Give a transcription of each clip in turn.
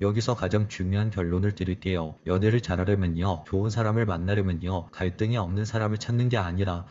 여기서 가장 중요한 결론을 드릴게요. 연애를 잘하려면요. 좋은 사람을 만나려면요. 갈등이 없는 사람을 찾는 게 아니라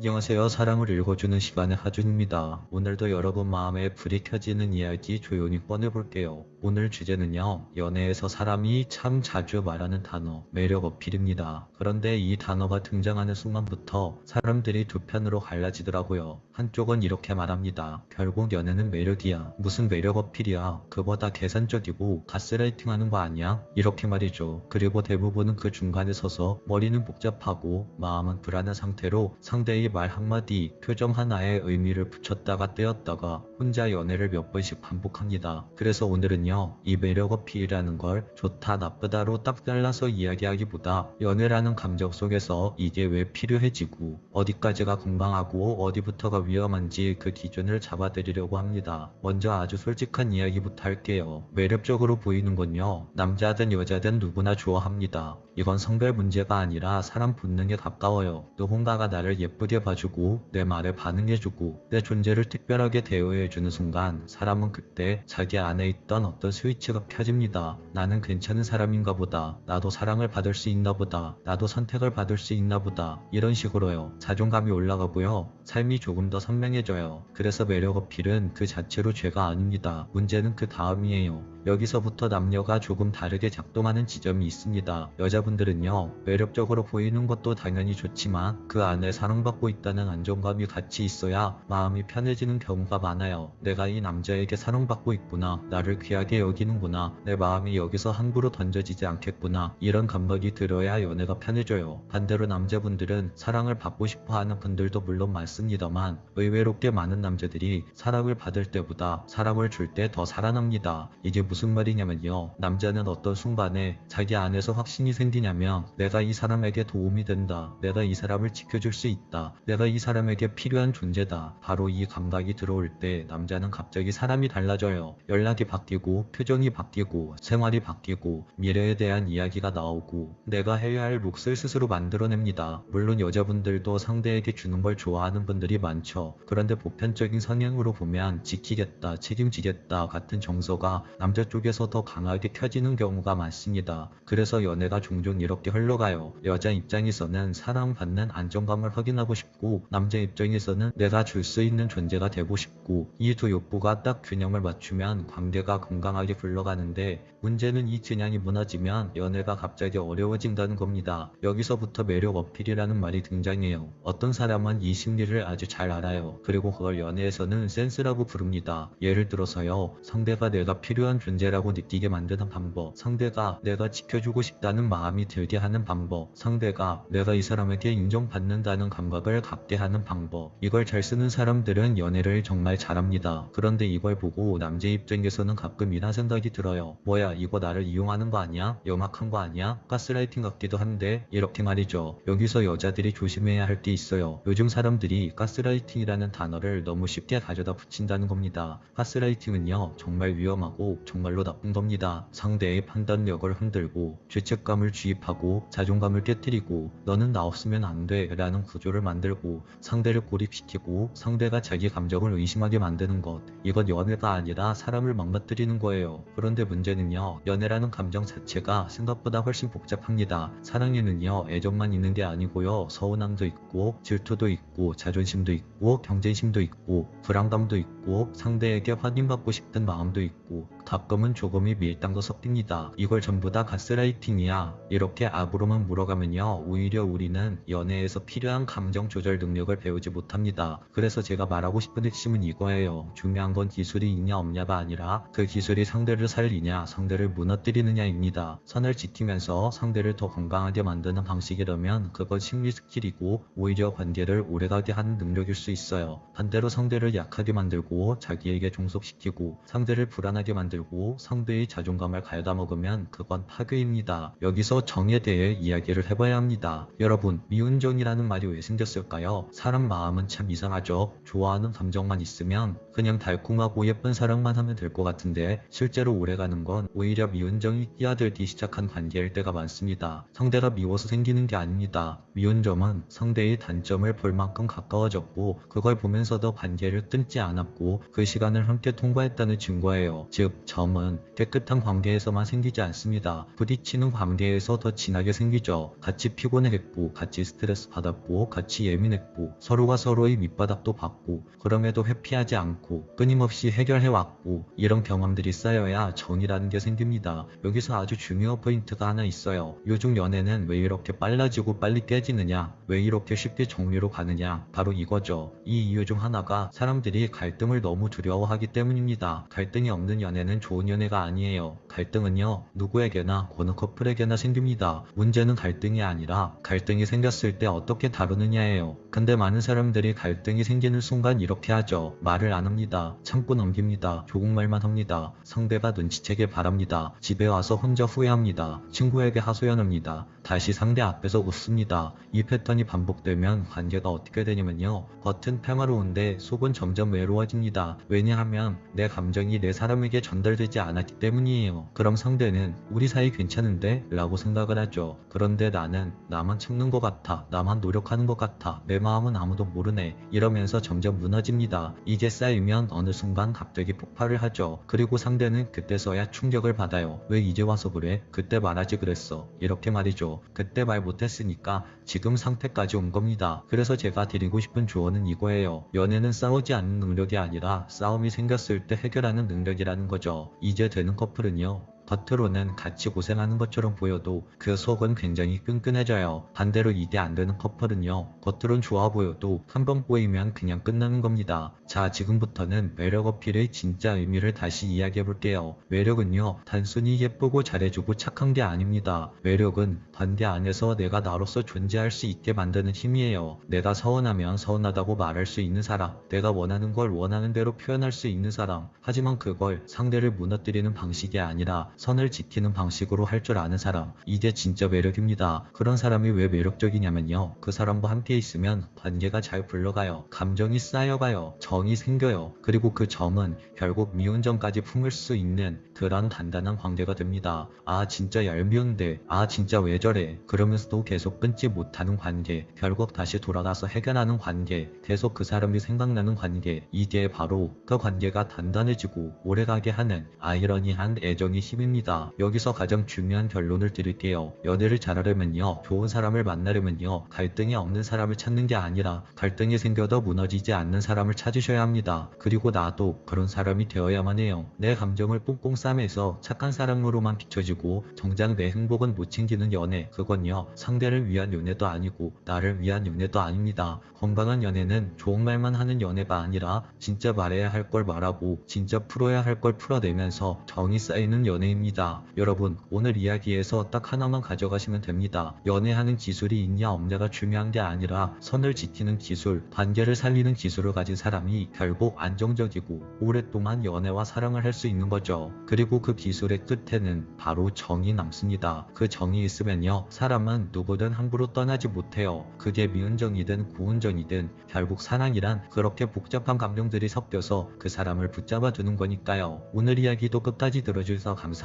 안녕하세요. 사랑을 읽어주는 시간의 하준입니다. 오늘도 여러분 마음에 불이 켜지는 이야기 조용히 꺼내볼게요. 오늘 주제는요. 연애에서 사람이 참 자주 말하는 단어, 매력 어필입니다. 그런데 이 단어가 등장하는 순간부터 사람들이 두 편으로 갈라지더라고요. 한쪽은 이렇게 말합니다. 결국 연애는 매력이야. 무슨 매력 어필이야. 그보다 계산적이고 가스라이팅 하는 거 아니야? 이렇게 말이죠. 그리고 대부분은 그 중간에 서서 머리는 복잡하고 마음은 불안한 상태로 상대의 말 한마디, 표정 하나에 의미를 붙였다가 떼었다가 혼자 연애를 몇 번씩 반복합니다. 그래서 오늘은요, 이 매력 어필이라는 걸 좋다 나쁘다로 딱 잘라서 이야기하기보다 연애라는 감정 속에서 이게 왜 필요해지고 어디까지가 건강하고 어디부터가 위험한지 그 기준을 잡아드리려고 합니다. 먼저 아주 솔직한 이야기부터 할게요. 매력적으로 보이는 건요, 남자든 여자든 누구나 좋아합니다. 이건 성별 문제가 아니라 사람 본능에 가까워요. 누군가가 나를 예쁘게 봐주고 내 말에 반응해주고 내 존재를 특별하게 대우해주는 순간 사람은 그때 자기 안에 있던 어떤 스위치가 켜집니다. 나는 괜찮은 사람인가 보다. 나도 사랑을 받을 수 있나 보다. 나도 선택을 받을 수 있나 보다. 이런 식으로요. 자존감이 올라가고요. 삶이 조금 더 선명해져요. 그래서 매력 어필은 그 자체로 죄가 아닙니다. 문제는 그 다음이에요. 여기서부터 남녀가 조금 다르게 작동하는 지점이 있습니다. 여자분들은요, 매력적으로 보이는 것도 당연히 좋지만 그 안에 사랑받고 있다는 안정감이 같이 있어야 마음이 편해지는 경우가 많아요. 내가 이 남자에게 사랑받고 있구나. 나를 귀하게 여기는구나. 내 마음이 여기서 함부로 던져지지 않겠구나. 이런 감각이 들어야 연애가 편해져요. 반대로 남자분들은 사랑을 받고 싶어 하는 분들도 물론 많습니다만 의외로 꽤 많은 남자들이 사랑을 받을 때보다 사랑을 줄 때 더 살아납니다. 이게 무슨 말이냐면요. 남자는 어떤 순간에 자기 안에서 확신이 생기냐면 내가 이 사람에게 도움이 된다. 내가 이 사람을 지켜줄 수 있다. 내가 이 사람에게 필요한 존재다. 바로 이 감각이 들어올 때 남자는 갑자기 사람이 달라져요. 연락이 바뀌고 표정이 바뀌고 생활이 바뀌고 미래에 대한 이야기가 나오고 내가 해야 할 몫을 스스로 만들어냅니다. 물론 여자분들도 상대에게 주는 걸 좋아하는 분들이 많죠. 그런데 보편적인 성향으로 보면 지키겠다, 책임지겠다 같은 정서가 남자 쪽에서 더 강하게 켜지는 경우가 많습니다. 그래서 연애가 종종 이렇게 흘러가요. 여자 입장에서는 사랑받는 안정감을 확인하고 싶고 남자 입장에서는 내가 줄 수 있는 존재가 되고 싶고 이 두 욕구가 딱 균형을 맞추면 관계가 건강하게 굴러가는데 문제는 이 균형이 무너지면 연애가 갑자기 어려워진다는 겁니다. 여기서부터 매력 어필이라는 말이 등장해요. 어떤 사람은 이 심리를 아주 잘 알아요. 그리고 그걸 연애에서는 센스라고 부릅니다. 예를 들어서요. 상대가 내가 필요한 존재라고 느끼게 만드는 방법, 상대가 내가 지켜주고 싶다는 마음이 들게 하는 방법, 상대가 내가 이 사람에게 인정받는다는 감각을 갖게 하는 방법. 이걸 잘 쓰는 사람들은 연애를 정말 잘합니다. 그런데 이걸 보고 남자 입장에서는 가끔 이런 생각이 들어요. 뭐야 이거 나를 이용하는 거 아니야? 염악한 거 아니야? 가스라이팅 같기도 한데 이렇게 말이죠. 여기서 여자들이 조심해야 할 게 있어요. 요즘 사람들이 가스라이팅이라는 단어를 너무 쉽게 가져다 붙인다는 겁니다. 가스라이팅은요 정말 위험하고 정말로 나쁜 겁니다. 상대의 판단력을 흔들고 죄책감을 주입하고 자존감을 깨뜨리고 너는 나 없으면 안 돼 라는 구조를 만 들고 상대를 고립시키고 상대가 자기 감정을 의심하게 만드는 것 이건 연애가 아니라 사람을 망가뜨리는 거예요. 그런데 문제는요 연애라는 감정 자체가 생각보다 훨씬 복잡합니다. 사랑에는요 애정만 있는 게 아니고요 서운함도 있고 질투도 있고 자존심도 있고 경쟁심도 있고 불안감도 있고 상대에게 확인받고 싶은 마음도 있고 가끔은 조금이 밀당도 섞입니다. 이걸 전부 다 가스라이팅이야. 이렇게 압으로만 물어가면요. 오히려 우리는 연애에서 필요한 감정 조절 능력을 배우지 못합니다. 그래서 제가 말하고 싶은 핵심은 이거예요. 중요한 건 기술이 있냐 없냐가 아니라 그 기술이 상대를 살리냐 상대를 무너뜨리느냐입니다. 선을 지키면서 상대를 더 건강하게 만드는 방식이라면 그건 심리 스킬이고 오히려 관계를 오래가게 하는 능력일 수 있어요. 반대로 상대를 약하게 만들고 자기에게 종속시키고 상대를 불안하게 만들고 상대의 자존감을 갉아먹으면 그건 파괴입니다. 여기서 정에 대해 이야기를 해봐야 합니다. 여러분 미운정이라는 말이 왜 생겼 을까요? 사람 마음은 참 이상하죠. 좋아하는 감정만 있으면 그냥 달콤하고 예쁜 사랑만 하면 될 것 같은데 실제로 오래가는 건 오히려 미운정이 끼어들기 시작한 관계일 때가 많습니다. 상대가 미워서 생기는 게 아닙니다. 미운 점은 상대의 단점을 볼 만큼 가까워졌고 그걸 보면서도 관계를 끊지 않았고 그 시간을 함께 통과했다는 증거예요. 즉점 점은 깨끗한 관계에서만 생기지 않습니다. 부딪히는 관계에서 더 진하게 생기죠. 같이 피곤했고, 같이 스트레스 받았고, 같이 예민했고, 서로가 서로의 밑바닥도 받고, 그럼에도 회피하지 않고, 끊임없이 해결해왔고, 이런 경험들이 쌓여야 정이라는 게 생깁니다. 여기서 아주 중요한 포인트가 하나 있어요. 요즘 연애는 왜 이렇게 빨라지고 빨리 깨지느냐? 왜 이렇게 쉽게 정리로 가느냐? 바로 이거죠. 이 이유 중 하나가 사람들이 갈등을 너무 두려워하기 때문입니다. 갈등이 없는 연애는 좋은 연애가 아니에요. 갈등은요, 누구에게나, 어느 커플에게나 생깁니다. 문제는 갈등이 아니라 갈등이 생겼을 때 어떻게 다루느냐 예요. 근데 많은 사람들이 갈등이 생기는 순간 이렇게 하죠. 말을 안 합니다. 참고 넘깁니다. 조국말만 합니다. 상대가 눈치채길 바랍니다. 집에 와서 혼자 후회합니다. 친구에게 하소연합니다. 다시 상대 앞에서 웃습니다. 이 패턴이 반복되면 관계가 어떻게 되냐면요. 겉은 평화로운데 속은 점점 외로워집니다. 왜냐하면 내 감정이 내 사람에게 전달되지 않았기 때문이에요. 그럼 상대는 우리 사이 괜찮은데? 라고 생각을 하죠. 그런데 나는 나만 참는 것 같아. 나만 노력하는 것 같아. 내 마음은 아무도 모르네. 이러면서 점점 무너집니다. 이게 쌓이면 어느 순간 갑자기 폭발을 하죠. 그리고 상대는 그때서야 충격을 받아요. 왜 이제 와서 그래? 그때 말하지 그랬어. 이렇게 말이죠. 그때 말 못했으니까 지금 상태까지 온 겁니다. 그래서 제가 드리고 싶은 조언은 이거예요. 연애는 싸우지 않는 능력이 아니라 싸움이 생겼을 때 해결하는 능력이라는 거죠. 이제 되는 커플은요. 겉으로는 같이 고생하는 것처럼 보여도 그 속은 굉장히 끈끈해져요. 반대로 이게 안 되는 커플은요. 겉으론 좋아 보여도 한 번 꼬이면 그냥 끝나는 겁니다. 자, 지금부터는 매력 어필의 진짜 의미를 다시 이야기해 볼게요. 매력은요, 단순히 예쁘고 잘해주고 착한 게 아닙니다. 매력은 관계 안에서 내가 나로서 존재할 수 있게 만드는 힘이에요. 내가 서운하면 서운하다고 말할 수 있는 사람, 내가 원하는 걸 원하는 대로 표현할 수 있는 사람, 하지만 그걸 상대를 무너뜨리는 방식이 아니라 선을 지키는 방식으로 할 줄 아는 사람, 이게 진짜 매력입니다. 그런 사람이 왜 매력적이냐면요. 그 사람과 함께 있으면 관계가 잘 굴러가요. 감정이 쌓여가요. 정이 생겨요. 그리고 그 정은 결국 미운 정까지 품을 수 있는 그런 단단한 관계가 됩니다. 아 진짜 얄미운데 아 진짜 왜 저래 그러면서도 계속 끊지 못하는 관계 결국 다시 돌아가서 해결하는 관계 계속 그 사람이 생각나는 관계 이게 바로 그 관계가 단단해지고 오래가게 하는 아이러니한 애정의 힘입니다. 여기서 가장 중요한 결론을 드릴게요. 연애를 잘하려면요 좋은 사람을 만나려면요 갈등이 없는 사람을 찾는 게 아니라 갈등이 생겨도 무너지지 않는 사람을 찾으셔야 합니다. 그리고 나도 그런 사람이 되어야만 해요. 내 감정을 꽁꽁 싸매서 착한 사람으로만 비춰지고 정작 내 행복은 못 챙기는 연애 그건요 상대를 위한 연애도 아니고 나를 위한 연애도 아닙니다. 건강한 연애는 좋은 말만 하는 연애가 아니라 진짜 말해야 할 걸 말하고 진짜 풀어야 할 걸 풀어내면서 정이 쌓이는 연애 입니다. 여러분 오늘 이야기에서 딱 하나만 가져가시면 됩니다. 연애하는 기술이 있냐 없냐가 중요한 게 아니라 선을 지키는 기술, 관계를 살리는 기술을 가진 사람이 결국 안정적이고 오랫동안 연애와 사랑을 할 수 있는 거죠. 그리고 그 기술의 끝에는 바로 정이 남습니다. 그 정이 있으면요 사람은 누구든 함부로 떠나지 못해요. 그게 미운 정이든 고운 정이든 결국 사랑이란 그렇게 복잡한 감정들이 섞여서 그 사람을 붙잡아 두는 거니까요. 오늘 이야기도 끝까지 들어주셔서 감사합니다.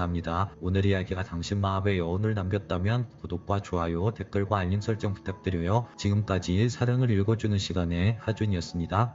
오늘 이야기가 당신 마음에 여운을 남겼다면 구독과 좋아요, 댓글과 알림 설정 부탁드려요. 지금까지 사랑을 읽어주는 시간의 하준이었습니다.